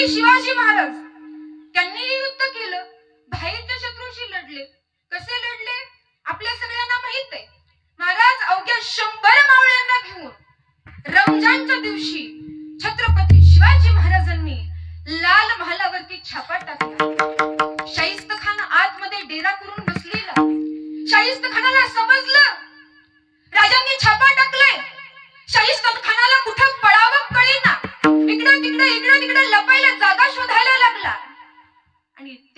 छत्रपती शिवाजी महाराज. त्यांनी युद्ध केलं. बाहेरच्या शत्रूशी लढले. कसे लढले? आपल्या सगळ्यांना माहीत आहे. महाराज अवघ्या शंभर मावळ्यांना घेऊन रमजानच्या दिवशी छत्रपती शिवाजी महाराजांनी लाल महालावरती छापा टाकला. शाहिस्त खान आतमध्ये डेरा करून बसलेला. शाहिस्त खानाला समजलं? राजांनी छापा टाकलाय. शाहिस्त खान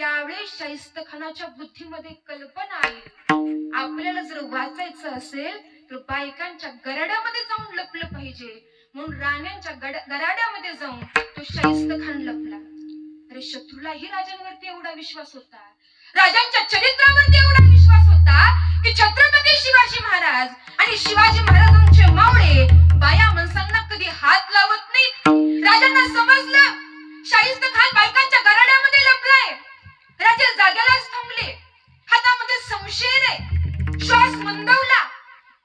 त्यावेळेस शाहिस्त खानाच्या बुद्धीमध्ये कल्पना आली. आपल्याला जर वाचायचं असेल तर बायकांच्या गराड्यामध्ये जाऊन लपलं पाहिजे. म्हणून राण्यांच्या गराड्यामध्ये जाऊन तो शाहिस्त खान लपला. अरे शत्रूलाही राजांवरती एवढा विश्वास होता. राजांच्या चरित्रावरती एवढा विश्वास होता की छत्रपती शिवाजी महाराज आणि शिवाजी महाराजांचे मावळे बाया माणसांना कधी हात लावत नाहीत. राजांना समजलं. शाहिस्त खान बायकांच्या राजा जागेलाच थांबले. हातामध्ये समशेर आहे श्वास मंदवला.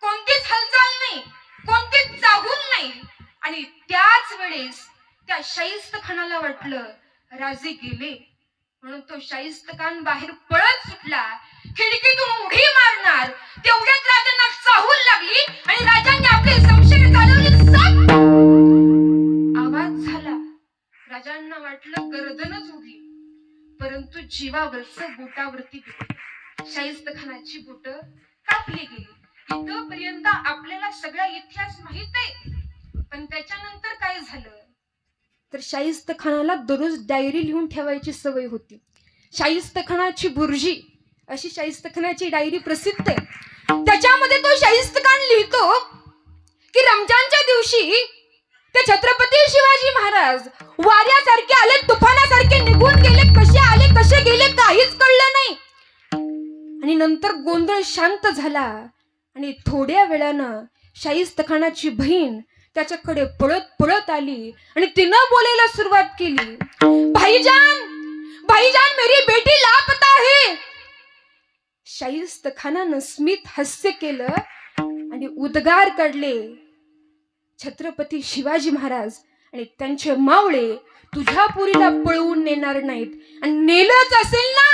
कोणतीच हालचाल नाही. कोणतीच चाहूल नाही. आणि त्याच वेळेस त्या शाहिस्त खानाला वाटलं राजे गेले. म्हणून तो शाहिस्त खान बाहेर पळत सुटला. खिडकीतून उडी मारणार. तेवढ्यात राजांना चाहूल लागली आणि राजांनी आपले संशय चालवले आवाज झाला. राजांना वाटलं गर्दनच उभी परंतु जीवावरच बोटावरती शाहिस्त खानाची बोट कापली गेली. इथपर्यंत आपल्याला सगळा इतिहास माहीत आहे. पण त्याच्यानंतर काय झालं? तर शाहिस्त खानाला दररोज डायरी लिहून ठेवायची सवय होती. शाहिस्त खानाची बुर्जी अशी शाहिस्त खानाची डायरी प्रसिद्ध आहे. त्याच्यामध्ये तो शाहिस्त खान लिहितो की रमजानच्या दिवशी ते छत्रपती शिवाजी महाराज वाऱ्यासारखे आले तुफानासारखे निघून गेले कसे आले कसे गेले काहीच कळलं नाही. आणि नंतर गोंधळ शांत झाला. आणि थोड्या वेळानं शाहिस्त खानाची बहीण त्याच्याकडे पळत पळत आली आणि तिनं बोलायला सुरुवात केली. भाईजान भाईजान मेरी बेटी लापता है. शाहिस्त खानानं स्मित हास्य केलं आणि उद्गार काढले. छत्रपती शिवाजी महाराज आणि त्यांचे मावळे तुझ्या पुरीला पळवून नेणार नाहीत. आणि नेलंच असेल ना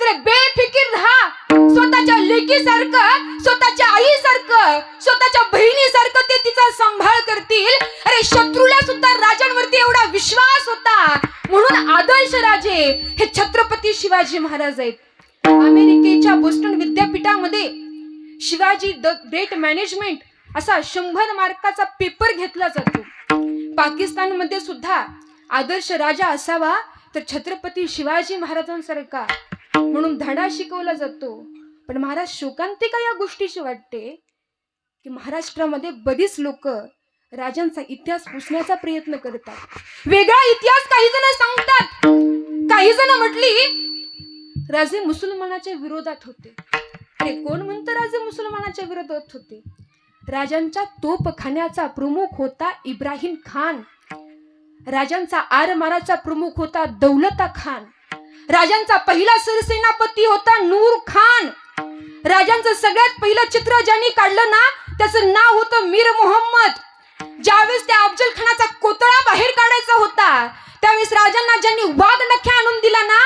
तर बेफिकीर राहा. स्वतःच्या लेकीसारखं स्वतःच्या आईसारखं स्वतःच्या बहिणीसारखं ते तिचा सांभाळ करतील. अरे शत्रूला सुद्धा राजांवरती एवढा विश्वास होता. म्हणून आदर्श राजे हे छत्रपती शिवाजी महाराज आहेत. अमेरिकेच्या बोस्टन विद्यापीठामध्ये शिवाजी द ग्रेट मॅनेजमेंट असा शंभर मार्काचा पेपर घेतला जातो. पाकिस्तानमध्ये सुद्धा आदर्श राजा असावा तर छत्रपती शिवाजी महाराजांसारखा म्हणून धडा शिकवला जातो. पण महाराज शोकांतिका या गोष्टीशी वाटते की महाराष्ट्रामध्ये बरीच लोक राजांचा इतिहास पुसण्याचा प्रयत्न करतात. वेगळा इतिहास काही जण सांगतात. काही जण म्हटली राजे मुसलमानाच्या विरोधात होते. अरे कोण म्हणतं राजे मुसलमानाच्या विरोधात होते? राजांच्या तोपखान्याचा प्रमुख होता इब्राहिम खान. राजांचा आरमाराचा प्रमुख होता दौलता खान. राजांचा पहिला सरसेनापती होता नूर खान. राजांचं सगळ्यात पहिलं चित्र ज्यांनी काढलं ना त्याचं नाव होतं मीर मोहम्मद. ज्यावेळेस त्या अफजल खानाचा कोतळा बाहेर काढायचा होता त्यावेळेस राजांना ज्यांनी वाद नख्या आणून दिला ना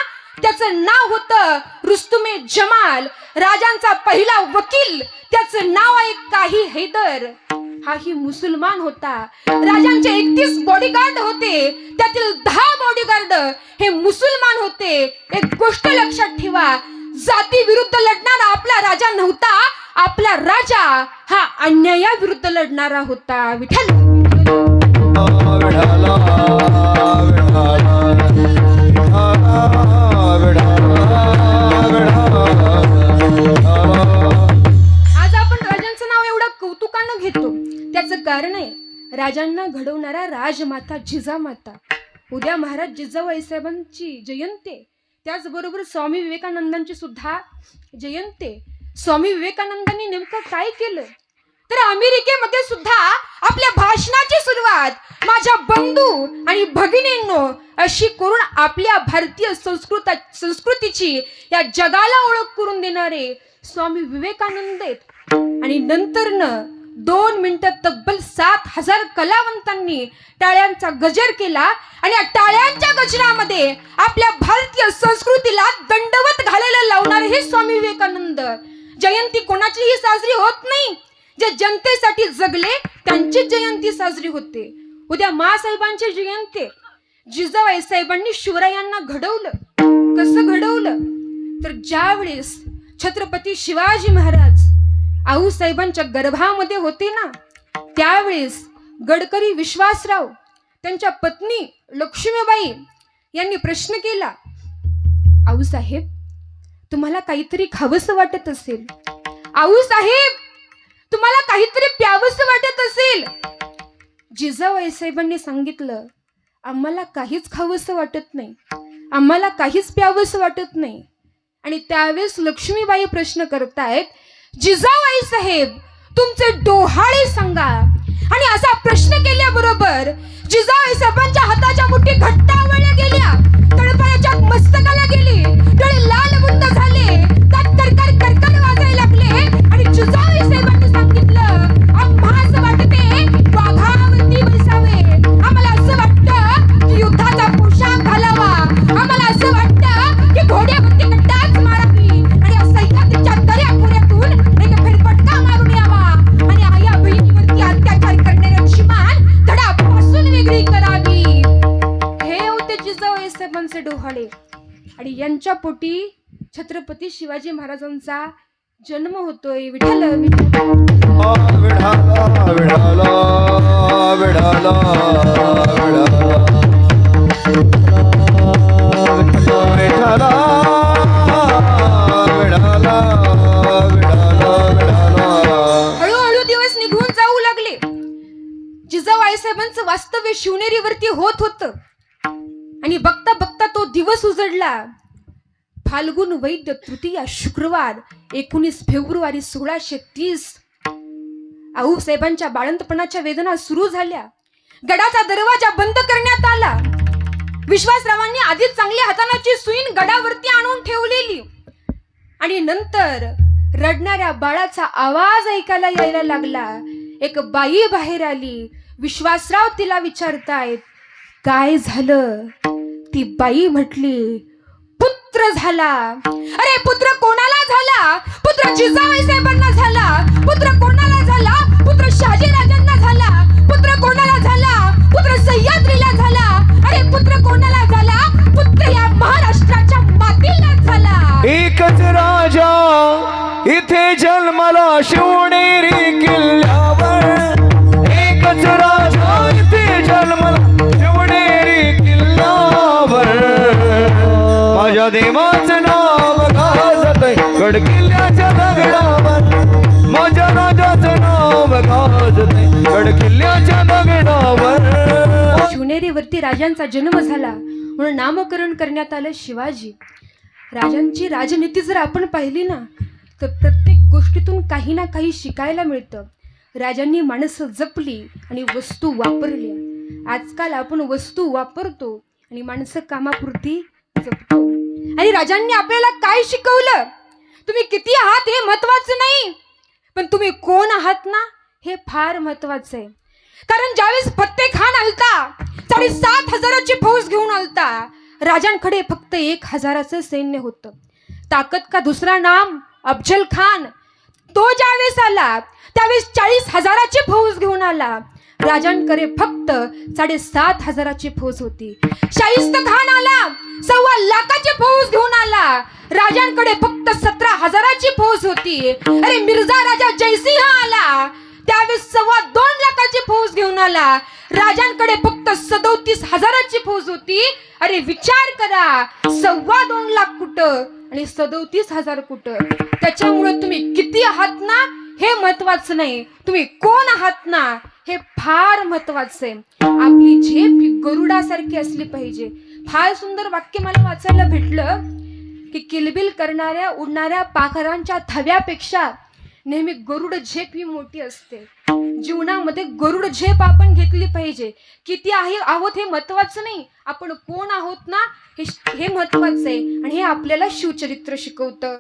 त्याचं नाव होतं रुस्तुमे जमाल. राजांचा पहिला वकील त्याचं नाव आहे काही हैदर. हाही मुसलमान होता. राजांचे एकतीस बॉडीगार्ड होते. त्यातील दहा बॉडीगार्ड हे मुसलमान होते. एक गोष्ट लक्षात ठेवा जाती विरुद्ध लढणारा आपला राजा नव्हता आपला राजा हा अन्यायाविरुद्ध लढणारा होता. विठ्ठल! राजांना घडवणारा राजमाता जिजामाता. उद्या महाराज जिजाबाई साहेबांची जयंती. त्याचबरोबर स्वामी विवेकानंदांची सुद्धा जयंती. स्वामी विवेकानंदांनी नेमकं काय केलं? तर अमेरिकेमध्ये सुद्धा आपल्या भाषणाची सुरुवात माझ्या बंधू आणि भगिनींनो अशी करून आपल्या भारतीय संस्कृता संस्कृतीची या जगाला ओळख करून देणारे स्वामी विवेकानंद आहेत आणि नंतर न दोन मिनिटं तब्बल सात हजार कलावंतांनी टाळ्यांचा गजर केला आणि या टाळ्यांच्या गजरामध्ये आपल्या भारतीय संस्कृतीला दंडवत घालायला लावणारे हे स्वामी विवेकानंद. जयंती कोणाचीही साजरी होत नाही. जे जनतेसाठी जगले त्यांची जयंती साजरी होते. उद्या मासाहेबांची जयंती. जिजाबाई साहेबांनी शिवरायांना घडवलं. कसं घडवलं? तर ज्यावेळेस छत्रपती शिवाजी महाराज आऊसाहेबांच्या गर्भामध्ये होते ना त्यावेळेस गडकरी विश्वासराव त्यांच्या पत्नी लक्ष्मीबाई यांनी प्रश्न केला आऊसाहेब तुम्हाला काहीतरी खावंसं वाटत असेल. आऊसाहेब तुम्हाला काहीतरी प्यावंसं वाटत असेल. जिजाबाई साहेबांनी सांगितलं आम्हाला काहीच खावंसं वाटत नाही आम्हाला काहीच प्यावंसं वाटत नाही. आणि त्यावेळेस लक्ष्मीबाई प्रश्न करतायत जिजाबाई साहेब तुमचे डोहाळे सांगा. आणि असा प्रश्न केल्याबरोबर जिजाबाई साहेबांच्या हाताच्या मुठी घट्ट आवळल्या गेल्या. तळपायाच्या मस्तकाला गेली. डोळे लाल बुंद झाले. दात करकर करकर वाजायला लागले. आणि जिजा यांच्या पोटी छत्रपती शिवाजी महाराजांचा जन्म होतोय. विठ्ठल हळूहळू दिवस निघून जाऊ लागले. जिजाऊ आईसाहेबांचं वास्तव्य शिवनेरीवरती होत होत. आणि बघता बघता तो दिवस उजडला. फाल्गुन वैद्य तृतीया शुक्रवार एकोणीस फेब्रुवारी सोळाशे तीस. आऊ साहेबांच्या बाळंतपणाच्या वेदना सुरू झाल्या. गडाचा दरवाजा बंद करण्यात आला. विश्वासरावांनी आधीच चांगल्या हातानाची सुईन गडावरती आणून ठेवलेली. आणि नंतर रडणाऱ्या बाळाचा आवाज ऐकायला यायला लागला. एक बाई बाहेर आली. विश्वासराव तिला विचारतायत काय झालं? ती बाई म्हटली पुत्र झाला. अरे पुत्र कोणाला झाला? पुत्र जिजाबाई साहेबांना झाला. पुत्र कोणाला झाला? पुत्र शहाजीराजांना झाला. राजांचा जन्म झाला. म्हणून नामकरण करण्यात आलं शिवाजी. राजांची राजनीती जर आपण पाहिली ना तर प्रत्येक गोष्टीतून काही ना काही शिकायला मिळतं. राजांनी माणसं जपली आणि वस्तू वापरल्या. आजकाल आपण वस्तू वापरतो आणि माणसं कामापुरती जपतो. आणि राजांनी आपल्याला काय शिकवलं? तुम्ही किती आहात हे महत्वाचं नाही. पण तुम्ही कोण आहात ना हे फार महत्वाचं आहे. कारण ज्यावेळेस फत्ते खान आलता साडेसात हजाराची फौज घेऊन आलता. राजांकडे फक्त एक हजाराचं सैन्य होतं. ताकद का दुसरा नाम? अफजल खान. तो ज्यावेळेस आला त्यावेळेस चाळीस हजाराची फौज घेऊन आला. राजांकडे फक्त साडेसात हजाराची फौज होती. शाहिस्त खान आला सव्वा लाखाची फौज घेऊन आला. राजांकडे फक्त सतरा हजाराची फौज होती. अरे मिर्झा राजा जयसिंह आला. त्यावेळेस सव्वा दोन लाखाची फौज घेऊन आला. राजांकडे फक्त सदोतीस हजाराची फौज होती. अरे विचार करा सव्वा दोन लाख कुठं आणि सदोतीस हजार कुठं? त्याच्यामुळे तुम्ही किती आहात ना? हे महत्वाचं नाही. तुम्ही कोण आहात ना? हे फार महत्वाचं आहे. आपली झेप ही गरुडासारखी असली पाहिजे. फार सुंदर वाक्य मला वाचायला भेटलं की किलबिल करणाऱ्या उडणाऱ्या पाखरांच्या थव्यापेक्षा नेहमी गरुड झेप ही मोठी असते. जीवनामध्ये गरुड झेप आपण घेतली पाहिजे. किती आहे आहोत हे महत्वाचं नाही. आपण कोण आहोत ना हे हे महत्वाचं आहे. आणि हे आपल्याला शिवचरित्र शिकवतं.